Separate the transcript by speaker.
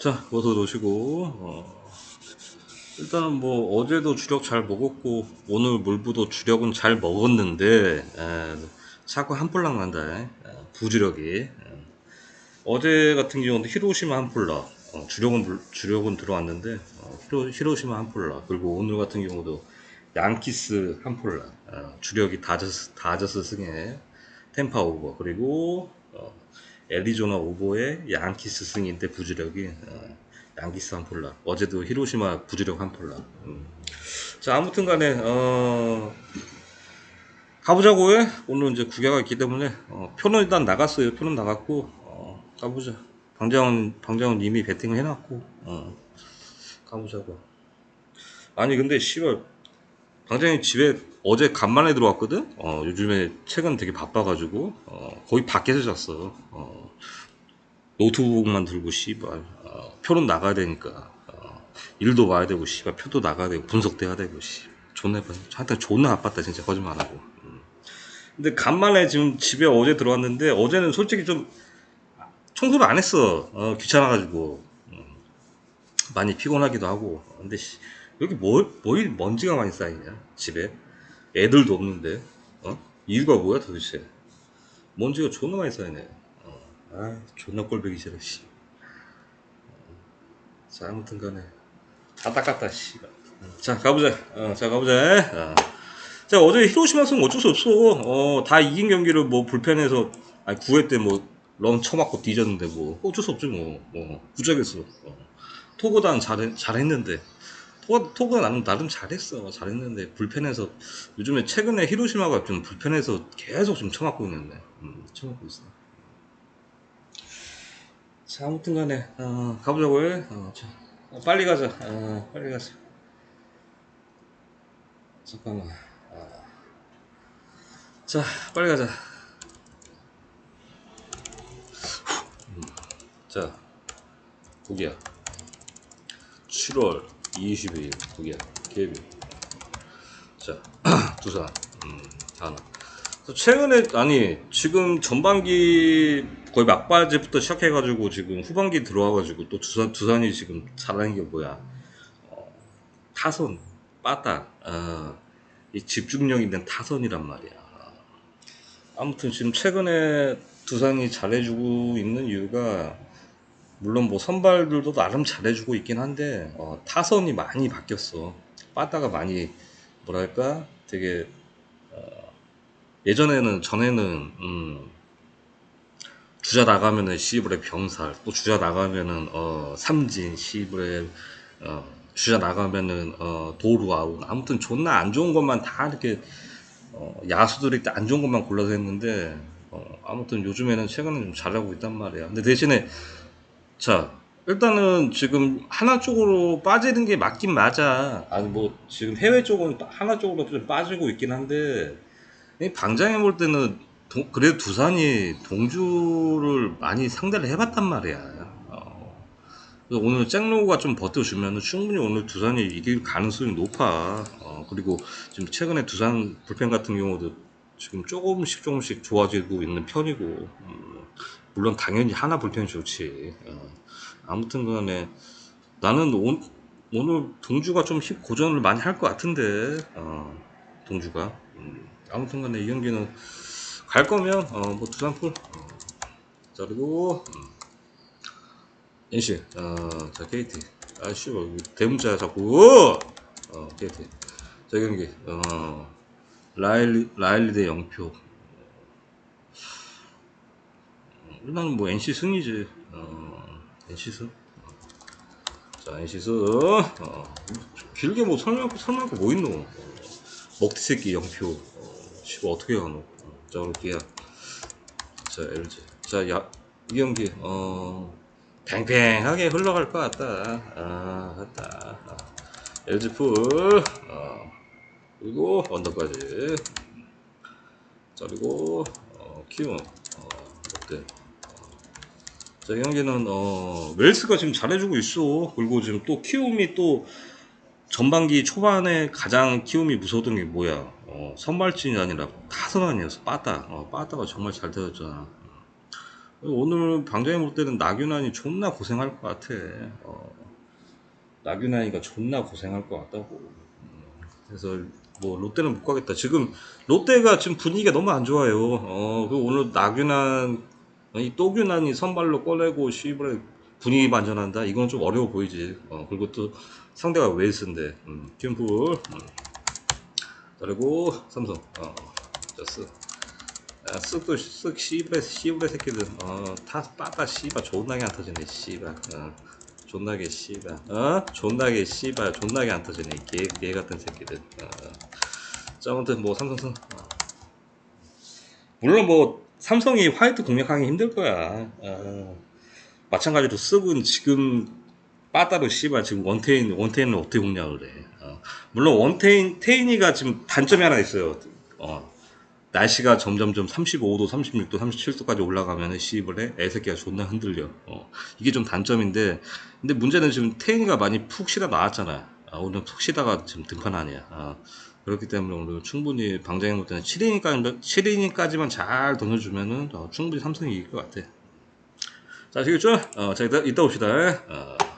Speaker 1: 자, 어서 오시고, 어, 일단은 뭐, 어제도 주력 잘 먹었고, 오늘 물부도 주력은 잘 먹었는데, 에, 자꾸 한폴락 난다, 에, 부주력이. 에. 어제 같은 경우도 히로시마 한폴락, 어, 주력은, 물- 주력은 들어왔는데, 어, 히로, 히로시마 한폴락, 그리고 오늘 같은 경우도 양키스 한폴락, 어, 주력이 다저스, 다저스 승에 템파 오버, 그리고, 어, 애리조나 오버의 양키스 승인데 부주력이 어, 양키스 한 폴라. 어제도 히로시마 부주력 한 폴라. 음. 자 아무튼 간에 어, 가보자고요. 오늘 이제 구경가 있기 때문에 어, 표는 일단 나갔어요. 표는 나갔고 어, 가보자. 방장은 방장은 이미 베팅을 해놨고 어, 가보자고. 아니 근데 씨발 방장이 집에 어제 간만에 들어왔거든. 어, 요즘에 최근 되게 바빠가지고 어, 거의 밖에서 잤어. 어, 노트북만 들고 씨발 어, 표는 나가야 되니까 어, 일도 봐야 되고 씨발 표도 나가야 되고 분석돼야 되고 씨 존나 봐. 하여튼 존나 바빴다 진짜 거짓말 안 하고. 음. 근데 간만에 지금 집에 어제 들어왔는데 어제는 솔직히 좀 청소를 안 했어. 어, 귀찮아가지고 음, 많이 피곤하기도 하고. 근데 씨, 여기 뭐, 뭐, 이 먼지가 많이 쌓이냐? 집에. 애들도 없는데. 어? 이유가 뭐야 도대체? 먼지가 존나 많이 쌓이네. 어. 아, 존나 꼴보기 싫어, 씨. 어. 자, 아무튼 간에. 다 닦았다, 씨. 자, 가보자. 어, 자, 가보자. 어. 자, 어제 히로시마 승 어쩔 수 없어. 어, 다 이긴 경기를 뭐 불펜해서, 아니, 9회 때 뭐, 런 쳐맞고 뒤졌는데 뭐, 어쩔 수 없지 뭐. 뭐, 부적했어. 어. 토고단 잘, 잘했는데. 토가, 토가 나름, 나름 잘했어. 잘했는데, 불펜에서, 요즘에 최근에 히로시마가 좀 불펜에서 계속 좀 쳐맞고 있는데, 음, 쳐맞고 있어. 자, 아무튼 간에, 어, 가보자고요. 어, 자, 어, 빨리 가자. 어, 빨리 가자. 잠깐만. 어. 자, 빨리 가자. 음, 자, 고기야. 7월 20일 고기야. 케이비. 자, 두산. 음, 하나. 최근에 아니 지금 전반기 거의 막바지부터 시작해가지고 지금 후반기 들어와가지고 또 두산 두산이 지금 잘하는 게 뭐야? 어, 타선, 빠따, 어, 이 집중력 있는 타선이란 말이야. 아무튼 지금 최근에 두산이 잘해주고 있는 이유가 물론 뭐 선발들도 나름 잘해주고 있긴 한데 어, 타선이 많이 바뀌었어. 빠따가 많이 뭐랄까 되게 어, 예전에는 전에는 음, 주자 나가면은 시브레 병살 또 주자 나가면은 어 삼진 시브레 어 주자 나가면은 어 도루 아웃. 아무튼 존나 안 좋은 것만 다 이렇게 어 야수들이 안 좋은 것만 골라서 했는데 어 아무튼 요즘에는 최근에 좀 잘하고 있단 말이야. 근데 대신에 자 일단은 지금 하나 쪽으로 빠지는 게 맞긴 맞아. 아니 뭐 지금 해외 쪽은 하나 쪽으로 좀 빠지고 있긴 한데 이 방장에 볼 때는 동- 그래도 두산이 동주를 많이 상대를 해봤단 말이야. 어, 오늘 잭로우가 좀 버텨주면 충분히 오늘 두산이 이길 가능성이 높아. 어, 그리고 지금 최근에 두산 불펜 같은 경우도 지금 조금씩 조금씩 좋아지고 있는 편이고, 음, 물론 당연히 하나 불펜이 좋지. 어, 아무튼 간에 나는 오, 오늘 동주가 좀힘 고전을 많이 할 것 같은데, 어, 동주가. 음, 아무튼 간에 이 경기는 갈 거면 어 뭐 두산풀 어, 자 그리고 음, NC 어 자 KT. 아씨 뭐 대문자 자꾸 어 KT. 자 경기 어 라일리 라일리 대 영표. 어, 일단은 뭐 NC 승이지. 어 NC 승. 자, NC스, 어, 길게 뭐 설명, 설명할 거 뭐 있노? 어, 먹튀 새끼 영표, 어, 씨발, 어떻게 가노? 어, 자, 그럴게요. 자, LG. 자, 야, 이 경기, 어, 팽팽하게 흘러갈 것 같다. 아, 같다. 아, LG 풀, 어, 그리고 언더까지. 자, 그리고, 어, 키움, 어, 롯데. 자, 이 경기는, 어, 웰스가 지금 잘해주고 있어. 그리고 지금 또 키움이 또 전반기 초반에 가장 키움이 무서웠던 게 뭐야? 어, 선발진이 아니라 타선 아니었어. 빠따. 어, 빠따가 정말 잘 되었잖아. 오늘 방장에 볼 때는 나균환이 존나 고생할 것 같아. 어, 나균환이가 존나 고생할 것 같다고. 음, 그래서 뭐 롯데는 못 가겠다. 지금 롯데가 지금 분위기가 너무 안 좋아요. 어, 그 오늘 나균환, 이 또균환이 선발로 꺼내고 시브레 분위기 반전한다. 이건 좀 어려워 보이지. 어, 그리고 또 상대가 웨일스인데, 음, 팀풀, 음. 그리고 삼성, 어, 졌어. 아, 쓱도 쓱 씨발 씨발 새끼들 어다 빠까 씨발 존나게 안 터지네 씨발 어 존나게 씨발 어 존나게 씨발 존나게 안 터지네 개개 같은 새끼들 어. 자 아무튼 뭐 삼성선 어. 물론 뭐 삼성이 화이트 공략하기 힘들 거야 어. 마찬가지로 쓱은 지금 빠따로 씨발 지금 원테인 원테인을 어떻게 공략을 해 어. 물론 원테인 테인이가 지금 단점이 하나 있어요 어 날씨가 점점점 35도, 36도, 37도까지 올라가면 해. 애새끼가 존나 흔들려. 어. 이게 좀 단점인데, 근데 문제는 지금 태인이가 많이 푹 쉬다 나왔잖아. 아, 오늘 푹 쉬다가 지금 등판 아니야. 아, 그렇기 때문에 오늘 충분히 방장해 볼 때는 7이니까, 7이니까지만 잘 던져주면은 어, 충분히 삼성이 이길 것 같아. 자, 아시겠죠? 어, 자, 이따, 이따 봅시다. 어.